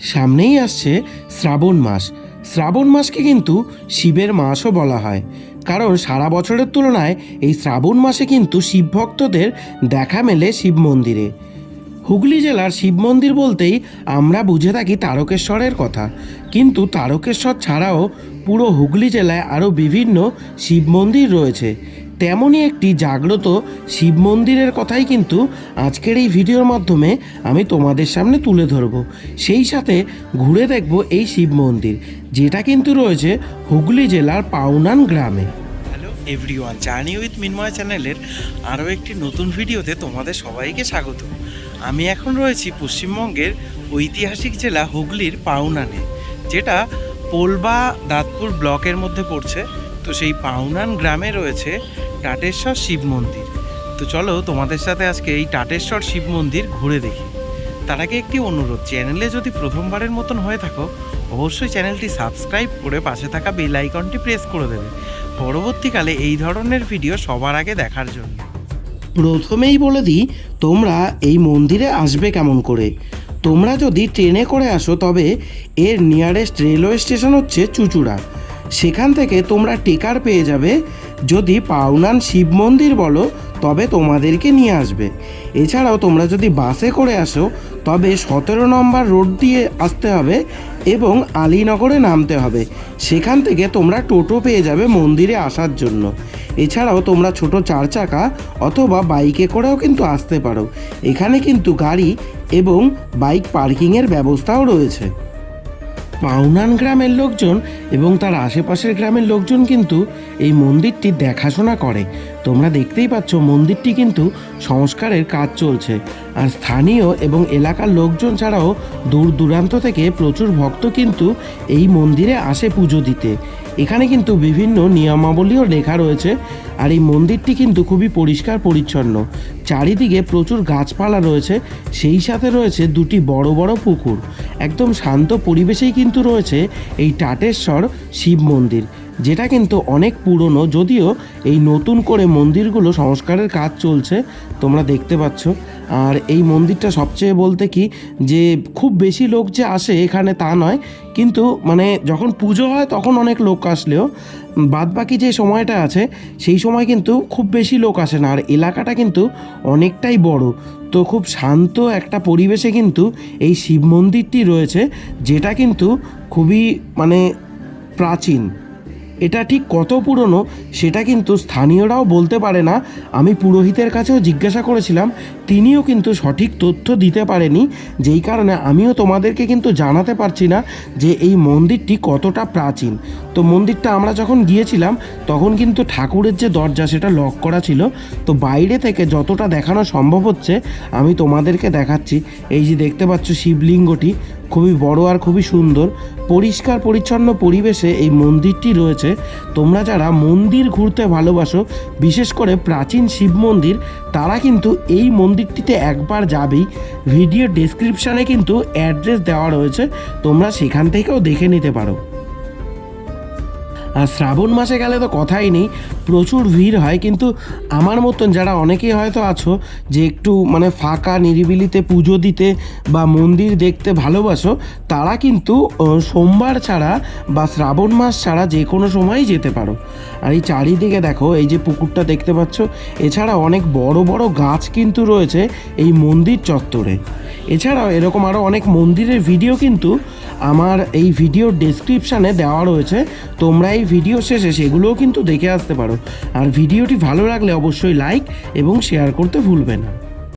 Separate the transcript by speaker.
Speaker 1: সামনেই আসছে শ্রাবণ মাস। শ্রাবণ মাসকে কিন্তু শিবের মাসও বলা হয়। কারণ সারা বছরের তুলনায় এই শ্রাবণ মাসে কিন্তু শিব ভক্তদের দেখা মেলে শিব মন্দিরে। হুগলি জেলার শিব মন্দির বলতেই আমরা বুঝে থাকি তারকেশ্বরের কথা। কিন্তু তারকেশ্বর ছাড়াও পুরো হুগলি জেলায় আরও বিভিন্ন শিব মন্দির রয়েছে। তেমনই একটি জাগ্রত শিব মন্দিরের কথাই কিন্তু আজকের এই ভিডিওর মাধ্যমে আমি তোমাদের সামনে তুলে ধরব। সেই সাথে ঘুরে দেখব এই শিব মন্দির, যেটা কিন্তু রয়েছে হুগলি জেলার পাউনান গ্রামে। Hello everyone, journey with Minmoy চ্যানেলের আরও একটি নতুন ভিডিওতে তোমাদের সবাইকে স্বাগত। আমি এখন রয়েছি পশ্চিমবঙ্গের ঐতিহাসিক জেলা হুগলির পাউনানে যেটা পোলবা দাঁতপুর ব্লকের মধ্যে পড়ছে। তো সেই পাউনান গ্রামে রয়েছে টাটেশ্বর শিব মন্দির। তো চলো তোমাদের সাথে আজকে এই টাটেশ্বর শিব মন্দির ঘুরে দেখি। তার আগে একটি অনুরোধ, চ্যানেলে যদি প্রথমবারের মতন হয়ে থাকো, অবশ্যই চ্যানেলটি সাবস্ক্রাইব করে পাশে থাকা বেল আইকনটি প্রেস করে দেবে। পরবর্তীকালে এই ধরনের ভিডিও সবার আগে দেখার জন্য। প্রথমেই বলে দিই, তোমরা এই মন্দিরে আসবে কেমন করে? তোমরা যদি ট্রেনে করে আসো, তবে এর নিয়ারেস্ট রেলওয়ে স্টেশন হচ্ছে চুচুড়া। সেখান থেকে তোমরা টেকার পেয়ে যাবে যদি পাওনান শিব মন্দির বলো, তবে তোমাদেরকে নিয়ে আসবে। এছাড়াও তোমরা যদি বাসে করে আসো, তবে সতেরো নম্বর রোড দিয়ে আসতে হবে এবং আলীনগরে নামতে হবে। সেখান থেকে তোমরা টোটো পেয়ে যাবে মন্দিরে আসার জন্য। এছাড়াও তোমরা ছোট চার চাকা অথবা বাইকে করেও কিন্তু আসতে পারো। এখানে কিন্তু গাড়ি এবং বাইক পার্কিংয়ের ব্যবস্থাও রয়েছে। পাউনান গ্রামের লোকজন এবং তার আশেপাশের গ্রামের লোকজন কিন্তু এই মন্দিরটি দেখাশোনা করে। তোমরা দেখতেই পাচ্ছ মন্দিরটি কিন্তু সংস্কারের কাজ চলছে। আর স্থানীয় এবং এলাকার লোকজন ছাড়াও দূর দূরান্ত থেকে প্রচুর ভক্ত কিন্তু এই মন্দিরে আসে পুজো দিতে। এখানে কিন্তু বিভিন্ন নিয়মাবলীও লেখা রয়েছে আর এই মন্দিরটি কিন্তু খুবই পরিষ্কার পরিচ্ছন্ন। চারিদিকে প্রচুর গাছপালা রয়েছে, সেই সাথে রয়েছে দুটি বড় বড় পুকুর। একদম শান্ত পরিবেশেই কিন্তু রয়েছে এই টাটেশ্বর শিব মন্দির। যেটা কিন্তু অনেক পুরনো, যদিও এই নতুন করে মন্দিরগুলো সংস্কারের কাজ চলছে, তোমরা দেখতে পাচ্ছ। আর এই মন্দিরটা সবচেয়ে বলতে কি, যে খুব বেশি লোক যে আসে এখানে তা নয়, কিন্তু মানে যখন পুজো হয় তখন অনেক লোক আসলেও বাদ বাকি যে সময়টা আছে, সেই সময় কিন্তু খুব বেশি লোক আসে না। আর এলাকাটা কিন্তু অনেকটাই বড়। তো খুব শান্ত একটা পরিবেশে কিন্তু এই শিব মন্দিরটি রয়েছে, যেটা কিন্তু খুবই মানে প্রাচীন। এটা ঠিক কত পুরনো, সেটা কিন্তু স্থানীয়রাও বলতে পারে না। আমি পুরোহিতের কাছেও জিজ্ঞাসা করেছিলাম, তিনিও কিন্তু সঠিক তথ্য দিতে পারেনি। যেই কারণে আমিও তোমাদেরকে কিন্তু জানাতে পারছি না যে এই মন্দিরটি কতটা প্রাচীন। তো মন্দিরটা আমরা যখন গিয়েছিলাম, তখন কিন্তু ঠাকুরের যে দরজা, সেটা লক করা ছিল। তো বাইরে থেকে যতটা দেখানো সম্ভব হচ্ছে, আমি তোমাদেরকে দেখাচ্ছি। এই যে দেখতে পাচ্ছ শিবলিঙ্গটি, খুবই বড় আর খুবই সুন্দর। পরিষ্কার, পরিচ্ছন্ন পরিবেশে এই মন্দিরটি রয়েছে। তোমরা যারা মন্দির ঘুরতে ভালোবাসো, বিশেষ করে প্রাচীন শিব মন্দির, তারা কিন্তু এই মন্দিরটিতে একবার যাবেই। ভিডিও ডেসক্রিপশানে কিন্তু অ্যাড্রেস দেওয়া রয়েছে। তোমরা সেখান থেকেও দেখে নিতে পারো। আর শ্রাবণ মাসে গেলে তো কথাই নেই। প্রচুর ভিড় হয়, কিন্তু আমার মতন যারা অনেকেই হয়তো আছো, যে একটু মানে ফাঁকা, নিরিবিলিতে পুজো দিতে বা মন্দির দেখতে ভালোবাসো, তারা কিন্তু সোমবার ছাড়া বা শ্রাবণ মাস ছাড়া যে কোনো সময়ই যেতে পারো। আর এই চারিদিকে দেখো, এই যে পুকুরটা দেখতে পাচ্ছ, এছাড়া অনেক বড় বড় গাছ কিন্তু রয়েছে এই মন্দির চত্বরে। এছাড়াও এরকম আরও অনেক মন্দিরের ভিডিও কিন্তু আমার এই ভিডিওর ডেসক্রিপশানে দেওয়া রয়েছে। তোমরা এই ভিডিও শেষে সেগুলোও কিন্তু দেখে আসতে পারো। আর ভিডিওটি ভালো লাগলে অবশ্যই লাইক এবং শেয়ার করতে ভুলবে না।